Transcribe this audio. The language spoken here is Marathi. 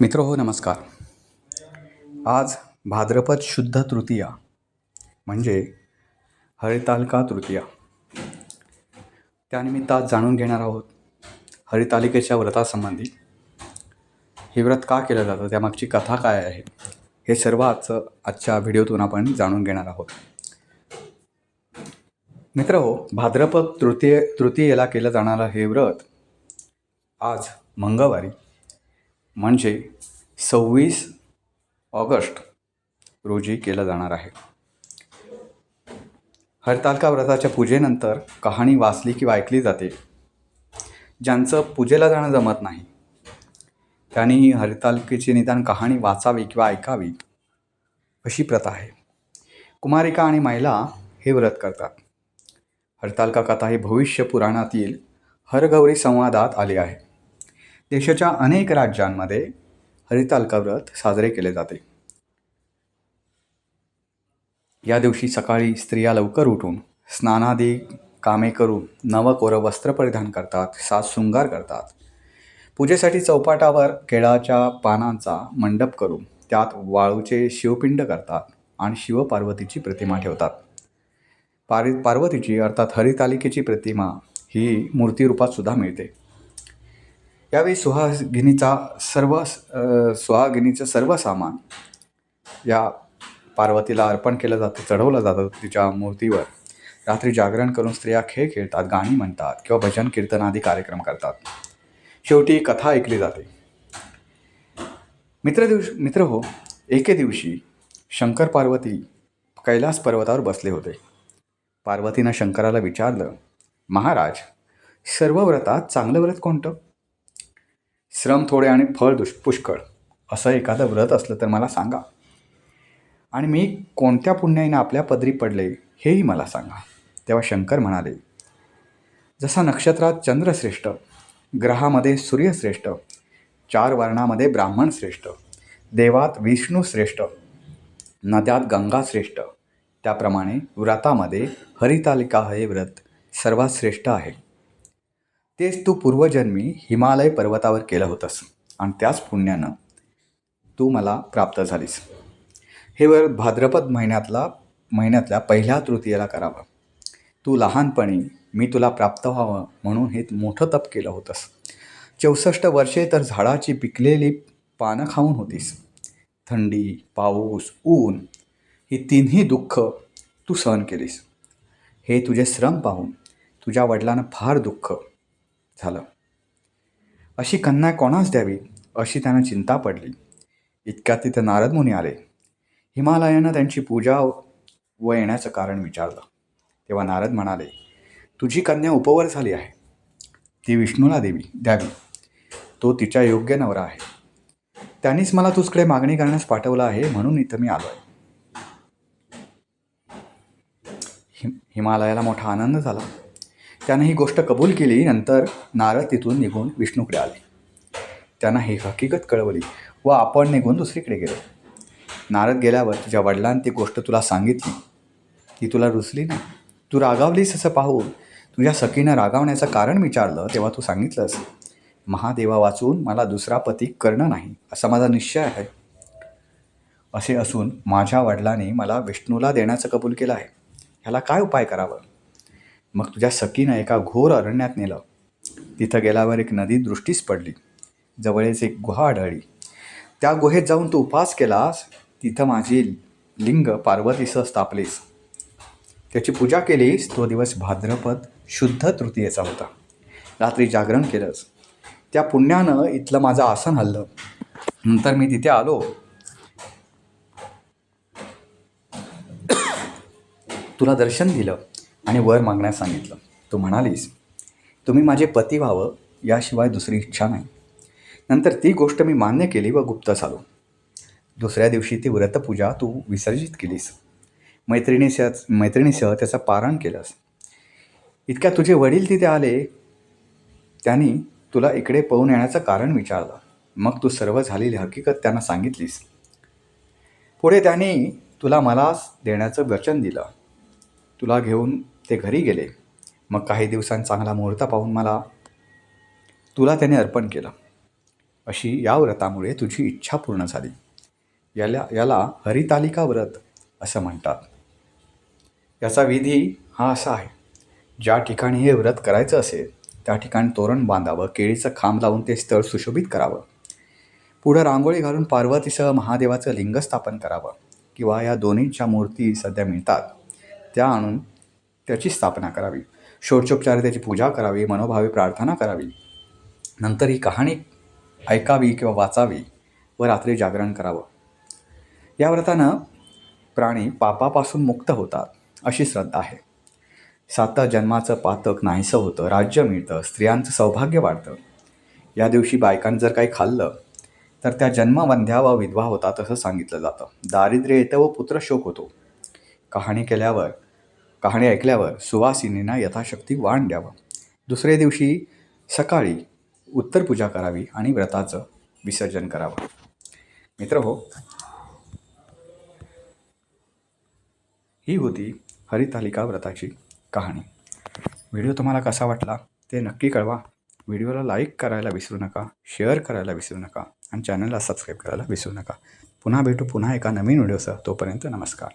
मित्र हो नमस्कार. आज भाद्रपद शुद्ध तृतीया म्हणजे हरितालिका तृतीया. त्यानिमित्त आज जाणून घेणार आहोत हरितालिकेच्या व्रतासंबंधी. हे व्रत का केलं जातं? त्यामागची कथा काय आहे? हे सर्व आजचं आजच्या व्हिडिओतून आपण जाणून घेणार आहोत. मित्र हो भाद्रपद तृतीय तृतीयेला केलं जाणारं हे व्रत आज मंगळवारी म्हणजे सव्वीस ऑगस्ट रोजी केलं जाणार आहे. हरतालका व्रताच्या पूजेनंतर कहाणी वाचली किंवा ऐकली जाते. ज्यांचं पूजेला जाणं जमत नाही त्यांनी हरितालिकेची निदान कहाणी वाचावी किंवा ऐकावी अशी प्रथा आहे. कुमारिका आणि महिला हे व्रत करतात. हरतालका कथा ही भविष्य पुराणातील हरगौरी संवादात आली आहे. देशाच्या अनेक राज्यांमध्ये हरितालिका व्रत साजरे केले जाते. या दिवशी सकाळी स्त्रिया लवकर उठून स्नानादी कामे करून नवकोरं वस्त्र परिधान करतात साज शृंगार करतात. पूजेसाठी चौपाटावर केळाच्या पानांचा मंडप करून त्यात वाळूचे शिवपिंड करतात आणि शिवपार्वतीची प्रतिमा ठेवतात. पारि पार्वतीची अर्थात हरितालिकेची प्रतिमा ही मूर्तिरूपात सुद्धा मिळते. यावेळी सुहागिनीचा सर्व सुहागिनीचं सर्व सामान या पार्वतीला अर्पण केलं जातं चढवलं जातं तिच्या मूर्तीवर. रात्री जागरण करून स्त्रिया खेळ खेळतात गाणी म्हणतात किंवा भजन कीर्तन आदी कार्यक्रम करतात. शेवटी कथा ऐकली जाते. मित्र दिवशी मित्र हो एके दिवशी शंकर पार्वती कैलास पर्वतावर बसले होते. पार्वतीनं शंकराला विचारलं महाराज सर्व व्रतात चांगलं व्रत कोणतं? श्रम थोडे आणि फळ दुष पुष्कळ. असं एखादं व्रत असलं तर मला सांगा. आणि मी कोणत्या पुण्याईनं आपल्या पदरी पडले हेही मला सांगा. तेव्हा शंकर म्हणाले जसा नक्षत्रात चंद्रश्रेष्ठ ग्रहामध्ये सूर्यश्रेष्ठ चार वर्णामध्ये ब्राह्मण श्रेष्ठ देवात विष्णू श्रेष्ठ नद्यात गंगा श्रेष्ठ त्याप्रमाणे व्रतामध्ये हरितालिका हे व्रत सर्वात श्रेष्ठ आहे. तेच तू पूर्वजन्मी हिमालय पर्वतावर केलं होतंस. आणि त्याच पुण्यानं तू मला प्राप्त झालीस. हे व्रत भाद्रपद महिन्यातला महिन्यातल्या पहिल्या तृतीयेला करावं. तू लहानपणी मी तुला प्राप्त व्हावं म्हणून हे मोठं तप केलं होतंस. चौसष्ट वर्षे तर झाडाची पिकलेली पानं खाऊन होतीस. थंडी पाऊस ऊन ही तिन्ही दुःख तू सहन केलीस. हे तुझे श्रम पाहून तुझ्या वडिलांना फार दुःख. झालं. अशी कन्या कोणास द्यावी अशी त्यांना चिंता पडली. इतक्यात तिथे नारद मुनी आले. हिमालयानं त्यांची पूजा व येण्याचं कारण विचारलं. तेव्हा नारद म्हणाले तुझी कन्या उपवर झाली आहे. ती विष्णूला देवी द्यावी. तो तिच्या योग्य नवरा आहे. त्यांनीच मला तुझकडे मागणी करण्यास पाठवलं आहे म्हणून इथं मी आलो आहे हिम हिमालयाला मोठा आनंद झाला. त्यानं ही गोष्ट कबूल केली नंतर नारद तिथून निघून विष्णूकडे आले. त्यांना ही हकीकत कळवली व आपण निघून दुसरीकडे गेलो. नारद गेल्यावर तुझ्या वडिलांनी ती गोष्ट तुला सांगितली. ती तुला रुचली नाही. तू रागावलीस असं पाहून तुझ्या सखीनं रागावण्याचं कारण विचारलं तेव्हा तू सांगितलंस महादेवा वाचून मला दुसरा पती करणं नाही असा माझा निश्चय आहे. असे असून माझ्या वडिलांनी मला विष्णूला देण्याचं कबूल केलं आहे. ह्याला काय उपाय करावं? मग तुझ्या सखीनं एका घोर अरण्यात नेलं. तिथं गेल्यावर एक नदी दृष्टीस पडली. जवळच एक गुहा आढळली. त्या गुहेत जाऊन तू उपास केलास तिथं माझी लिंग पार्वतीसह स्थापलीस. त्याची पूजा केलीस तो दिवस भाद्रपद शुद्ध तृतीयेचा होता. रात्री जागरण केलंस. त्या पुण्यानं इथलं माझं आसन हल्लं. नंतर मी तिथे आलो. तुला दर्शन दिलं. आणि वर मागण्यास सांगितलं. तू म्हणालीस तुम्ही माझे पती व्हावं याशिवाय दुसरी इच्छा नाही. नंतर ती गोष्ट मी मान्य केली व गुप्त झालो. दुसऱ्या दिवशी ती व्रतपूजा तू विसर्जित केलीस. मैत्रिणीसह मैत्रिणीसह त्याचं पारण केलंस. इतक्या तुझे वडील तिथे आले त्यांनी तुला इकडे पळून येण्याचं कारण विचारलं. मग तू सर्व झालेली हकीकत त्यांना सांगितलीस. पुढे त्यांनी तुला मला देण्याचं वचन दिलं. तुला घेऊन ते घरी गेले. मग काही दिवसांत चांगला मुहूर्त पाहून मला तुला त्याने अर्पण केलं. अशी या व्रतामुळे तुझी इच्छा पूर्ण झाली. याला याला हरितालिका व्रत असं म्हणतात. याचा विधी हा असा आहे. ज्या ठिकाणी हे व्रत करायचं असेल त्या ठिकाणी तोरण बांधावं केळीचं खांब लावून ते स्थळ सुशोभित करावं. पुढं रांगोळी घालून पार्वतीसह महादेवाचं लिंग स्थापन करावं. किंवा या दोन्हींच्या मूर्ती सध्या मिळतात. त्या आणून त्याची स्थापना करावी. षोडशोपचारे त्याची पूजा करावी मनोभावे प्रार्थना करावी. नंतर ही कहाणी ऐकावी किंवा वाचावी व रात्री जागरण करावं. या व्रतानं प्राणी पापापासून मुक्त होतात अशी श्रद्धा आहे. सात जन्माचं पातक नाहीसं होतं राज्य मिळतं स्त्रियांचं सौभाग्य वाढतं. या दिवशी बायकांनी जर काही खाल्लं तर त्या जन्मवंध्या व विधवा होतात असं सांगितलं जातं. दारिद्र्य येतं व पुत्रशोक होतो. कहाणी केल्यावर कहाणी ऐकल्यावर सुवासिनींना यथाशक्ती वाण द्यावं. दुसऱ्या दिवशी सकाळी उत्तर पूजा करावी आणि व्रताचं विसर्जन करावं. मित्र हो ही होती हरितालिका व्रताची कहाणी. व्हिडिओ तुम्हाला कसा वाटला ते नक्की कळवा. व्हिडिओला लाईक करायला विसरू नका शेअर करायला विसरू नका आणि चॅनलला सबस्क्राईब करायला विसरू नका. पुन्हा भेटू पुन्हा एका नवीन व्हिडिओसह तोपर्यंत नमस्कार.